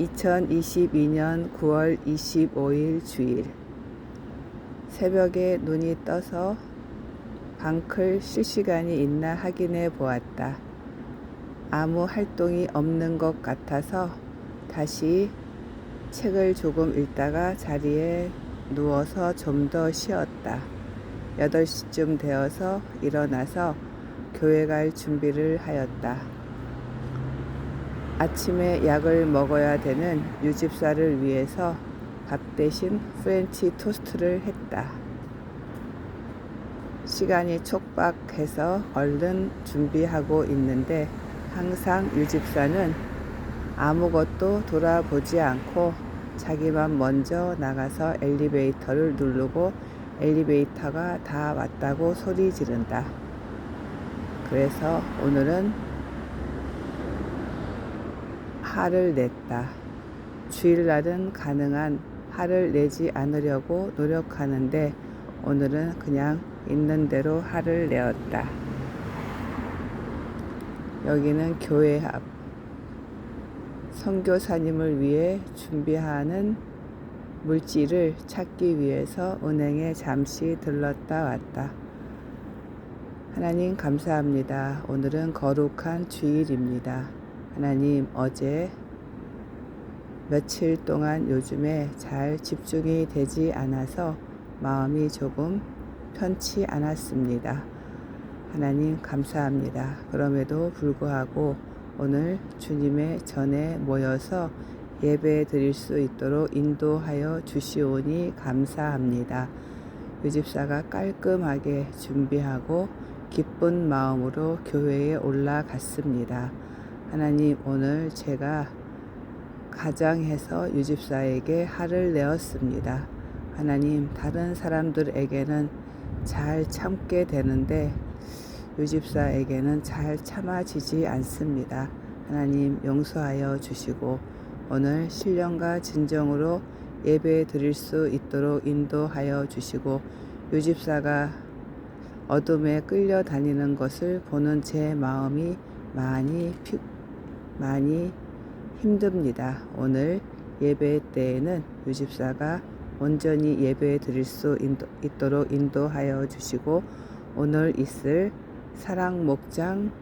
2022년 9월 25일 주일 새벽에 눈이 떠서 방클 실시간이 있나 확인해 보았다. 아무 활동이 없는 것 같아서 다시 책을 조금 읽다가 자리에 누워서 좀 더 쉬었다. 8시쯤 되어서 일어나서 교회 갈 준비를 하였다. 아침에 약을 먹어야 되는 유집사를 위해서 밥 대신 프렌치 토스트를 했다. 시간이 촉박해서 얼른 준비하고 있는데 항상 유집사는 아무것도 돌아보지 않고 자기만 먼저 나가서 엘리베이터를 누르고 엘리베이터가 다 왔다고 소리 지른다. 그래서 오늘은 화를 냈다. 주일날은 가능한 화를 내지 않으려고 노력하는데 오늘은 그냥 있는 대로 화를 내었다. 여기는 교회 앞. 선교사님을 위해 준비하는 물질을 찾기 위해서 은행에 잠시 들렀다 왔다. 하나님 감사합니다. 오늘은 거룩한 주일입니다. 하나님 어제 며칠 동안 요즘에 잘 집중이 되지 않아서 마음이 조금 편치 않았습니다. 하나님 감사합니다. 그럼에도 불구하고 오늘 주님의 전에 모여서 예배 드릴 수 있도록 인도하여 주시오니 감사합니다. 유집사가 깔끔하게 준비하고 기쁜 마음으로 교회에 올라갔습니다. 하나님 오늘 제가 가장해서 유집사에게 화를 내었습니다. 하나님 다른 사람들에게는 잘 참게 되는데 유집사에게는 잘 참아지지 않습니다. 하나님 용서하여 주시고 오늘 신령과 진정으로 예배 드릴 수 있도록 인도하여 주시고 유집사가 어둠에 끌려다니는 것을 보는 제 마음이 많이 피, 많이 힘듭니다. 오늘 예배 때에는 유집사가 온전히 예배 드릴 수 있도록 인도하여 주시고 오늘 있을 사랑 목장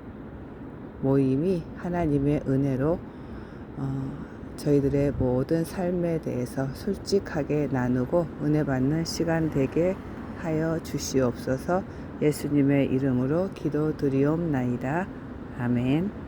모임이 하나님의 은혜로 어, 저희들의 모든 삶에 대해서 솔직하게 나누고 은혜 받는 시간 되게 하여 주시옵소서 예수님의 이름으로 기도드리옵나이다. 아멘.